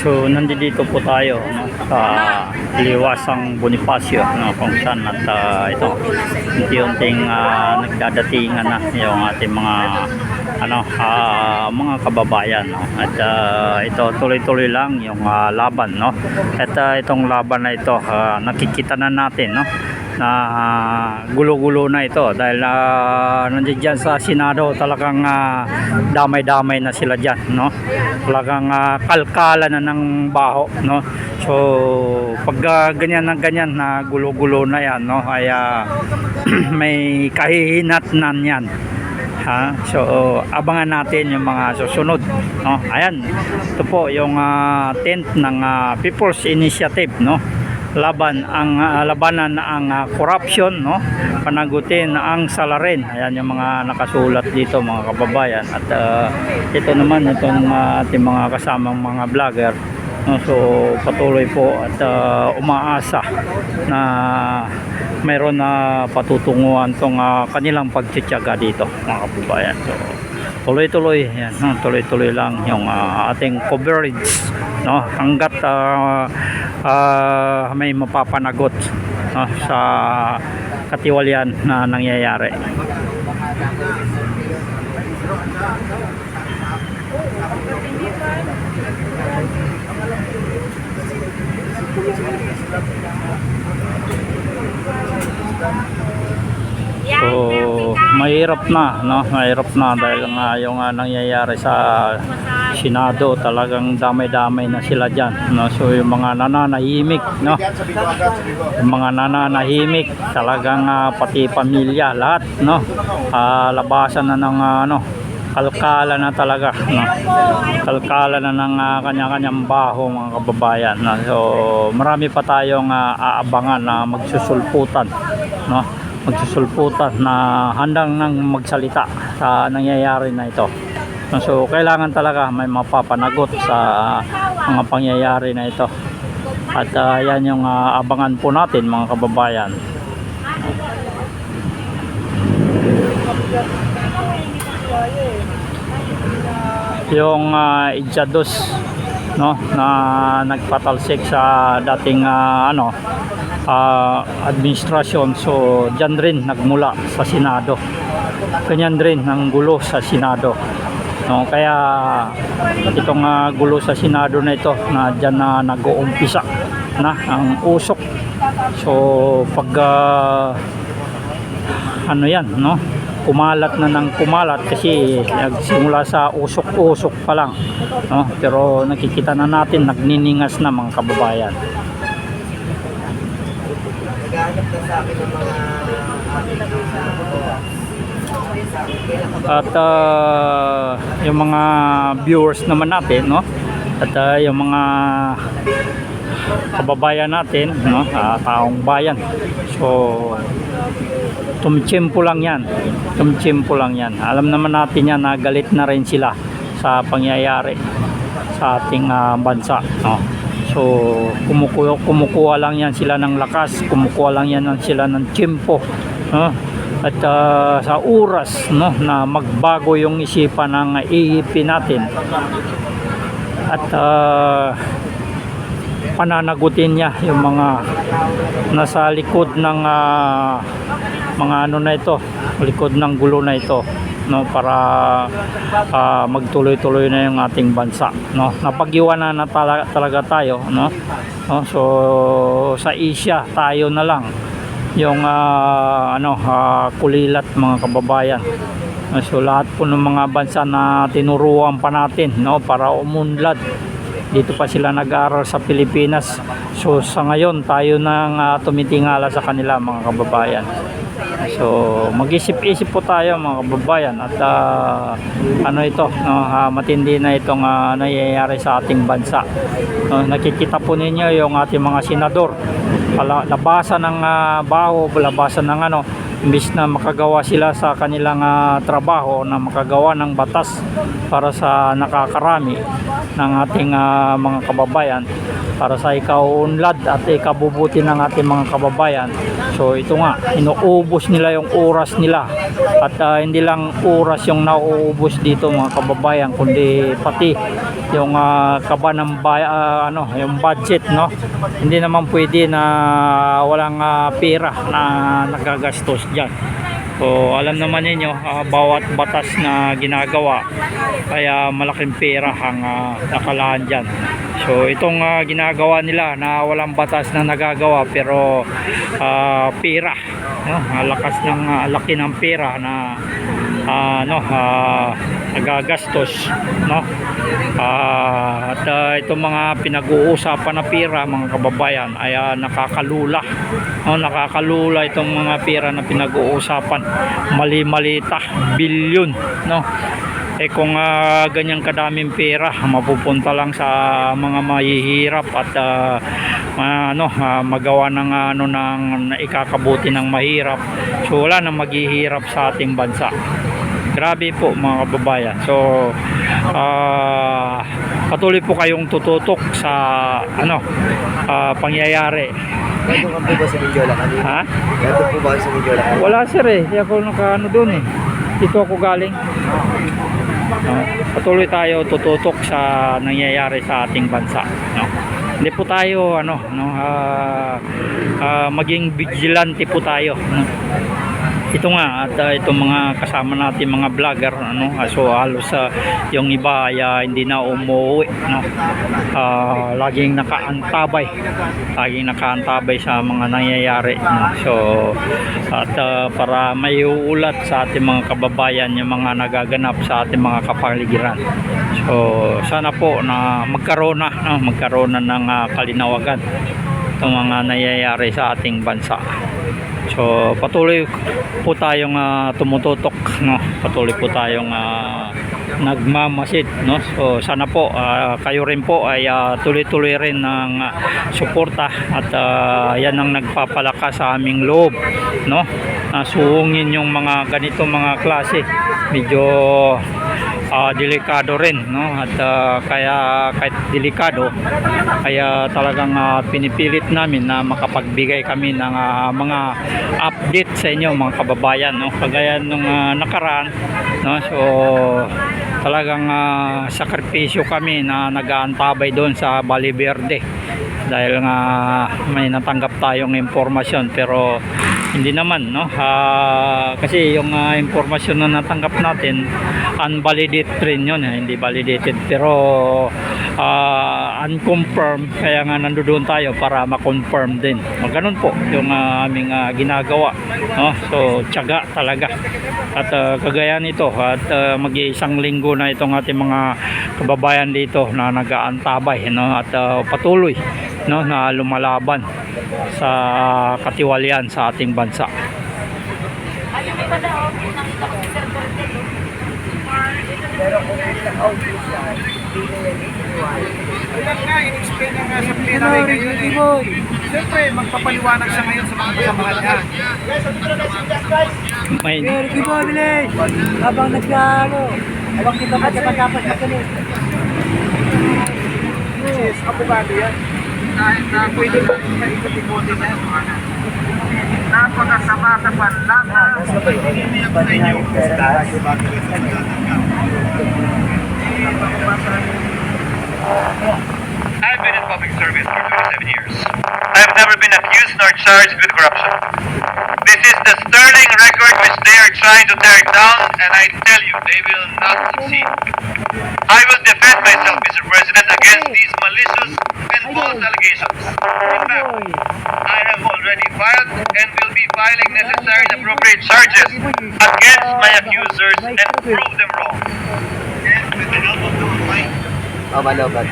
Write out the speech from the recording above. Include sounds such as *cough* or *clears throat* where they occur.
So nandito po tayo no, sa Liwasang Bonifacio no, kung saan at ah, ito unti-unting ah, nagdadatingan na yung ating mga ano ah, mga kababayan no. At ah, ito tuloy-tuloy lang yung ah, laban no. At ah, itong laban na ito ah, nakikita na natin no na ah, gulo-gulo na ito dahil uh, nandiyan dyan sa Senado talagang ah, damay-damay na sila dyan no? Talagang ah, kalkala na ng baho no? So pag ah, ganyan na ganyan na gulo-gulo na yan no? Ay ah, *clears throat* may kahihinatnan yan ha? So abangan natin yung mga susunod no? Ayan ito po yung ah, tent ng ah, People's Initiative no laban ang ah, labanan ang ah, corruption no? Panagutin ang salarin. Ayan yung mga nakasulat dito mga kababayan. At ah, ito naman itong ah, ating mga kasamang mga vlogger no? So patuloy po at ah, umaasa na mayroon na patutunguhan tong ah, kanilang pagtsitsaga dito mga kababayan. So tuloy-tuloy yan tuloy-tuloy lang yung ah, ating coverage no hanggat ah, ah, may mapapanagot no? sa katiwalian na nangyayari So, mahirap na, no? Mahirap na dahil nga yung ah, nangyayari sa Senado, talagang damay-damay na sila diyan, no? So, yung mga nananahimik, no? Yung mga nananahimik, talagang ah, pati pamilya, lahat, no? Ah, labasan na ng ah, ano, kalkala na talaga, no? Kalkala na ng ah, kanya-kanyang baho, mga kababayan, no? So, marami pa tayong ah, aabangan na magsusulputan, no? Magsusulputan na handang nang magsalita sa nangyayari na ito. So kailangan talaga may mapapanagot sa mga pangyayari na ito. At ah, yan yung ah, abangan po natin mga kababayan. Yung uh, Idjados no na nagpatalsik sa dating ah, ano ah, administrasyon. So dyan rin nagmula sa Senado. Ganyan rin ang gulo sa Senado. No kaya itong ah, gulo sa Senado na ito na dyan na nag-uumpisa na ang usok. So pag ah, ano yan no kumalat na ng kumalat kasi nagsimula sa usok-usok pa lang no? Pero nakikita na natin nagniningas na mga kababayan. At ah, yung mga viewers naman natin no? At ah, yung mga kababayan natin no? Ah, taong bayan. So tumtsimpo lang yan. Tumtsimpo lang yan. Alam naman natin yan na galit na rin sila sa pangyayari sa ating ah, bansa no? So kumukuha, kumukuha lang yan sila ng lakas. Kumukuha lang yan sila ng tsimpo no? at ah, sa oras no? Na magbago yung isipan ng EEP natin. At ah, pananagutin niya yung mga nasa likod ng ah, mga ano na ito likod ng gulo na ito no para ah, magtuloy-tuloy na yung ating bansa no. Napag-iwanan na tala- talaga tayo no. No so sa Asia tayo na lang yung ah, ano ah, kulilat mga kababayan. So lahat po ng mga bansa na tinuruan pa natin no para umunlad dito pa sila nag-aaral sa Pilipinas. So sa ngayon tayo nang ah, tumitingala sa kanila mga kababayan. So mag-isip-isip po tayo mga kababayan. At ah, ano ito no, ah, matindi na itong ah, nangyayari sa ating bansa. No, nakikita po ninyo yung ating mga senador. Labasan ng ah, baho labasan ng ano imbis na makagawa sila sa kanilang ah, trabaho na makagawa ng batas para sa nakakarami ng ating ah, mga kababayan para sa ikaunlad at ikabubuti ng ating mga kababayan. So ito nga, inuubos nila yung oras nila at ah, hindi lang oras yung nauubos dito mga kababayan kundi pati yung ah, kaba ng bay- ah, ano, yung budget no. Hindi naman pwede na walang ah, pera na nagagastos diyan. So alam naman ninyo ah, bawat batas na ginagawa kaya malaking pera ang ah, nakalaan dyan. So itong ah, ginagawa nila na walang batas na nagagawa pero ah, pera, no? Lakas ng ah, laki ng pera na ah, ano ah, nagagastos, no? Ah, at ah, itong mga pinag-uusapan na pera mga kababayan ay ah, nakakalula. No, nakakalula itong mga pera na pinag-uusapan. Mali-malita, bilyon, no? eh kung ah, ganyang kadaming pera mapupunta lang sa mga mahihirap at ma- ano ah, magawa ng ano ng ikakabuti ng mahirap so wala nang maghihirap sa ating bansa grabe po mga kababayan so ah, patuloy po kayong tututok sa ano ah, pangyayari Nandun ka po ba sa Mindiola kanina? ha Nandun po ba sa Mindiola kanina? wala sir eh hindi ako nakaano doon eh dito ako galing No? patuloy tayo tututok sa nangyayari sa ating bansa no hindi po tayo ano no ah, ah, maging vigilante po tayo no? Ito nga at ah, itong mga kasama natin mga vlogger ano ah, so halos sa yung iba ay ah, hindi na umuwi no Ah, laging nakaantabay laging nakaantabay sa mga nangyayari no? so at ah, para may uulat sa ating mga kababayan yung mga nagaganap sa ating mga kapaligiran so sana po na magkaroon na no? magkaroon na ng ah, kalinawagan itong mga nangyayari sa ating bansa So patuloy po tayong ah, tumututok no. Patuloy po tayong ah, nagmamasid no. So sana po ah, kayo rin po ay tuloy-tuloy rin ng ah, suporta at ah, yan ang nagpapalakas sa aming loob no. Na suungin yung mga ganito mga klase. Medyo ah, delikado rin no? At ah, kaya kahit delikado kaya talagang ah, pinipilit namin na makapagbigay kami ng ah, mga update sa inyo mga kababayan no? Kagaya nung ah, nakaraan no? So talagang ah, sakripisyo kami na nag-aantabay doon sa Bali Verde. Dahil nga may natanggap tayong impormasyon pero hindi naman no? Ah, kasi yung ah, impormasyon na natanggap natin unvalidated rin yun eh, hindi validated pero ah, unconfirmed. Kaya nga nandoon tayo para ma-confirm din. O, ganun po yung ah, aming ah, ginagawa no? so tiyaga talaga. At ah, kagaya nito at ah, mag-iisang linggo na itong ating mga kababayan dito na nag-aantabay no? at ah, patuloy no? Na lumalaban sa katiwalian sa ating bansa. Ilan nga, in-explain na nga sa PNRA ngayon eh. Siyempre, magpapaliwanag siya ngayon sa mga kasamahan niya. May Ricky Bodley! Habang nagkano, habang kita pa sa pagkapas na kami. Sis, abogado yan. I've been in public service for 27 years. I've never been accused nor charged with corruption. This is the sterling record which they are trying to tear down, and I tell you, they will not succeed. I will defend myself, filing necessary and appropriate charges against my accusers and prove them wrong. And with the help of the Almighty, Oh, malobat.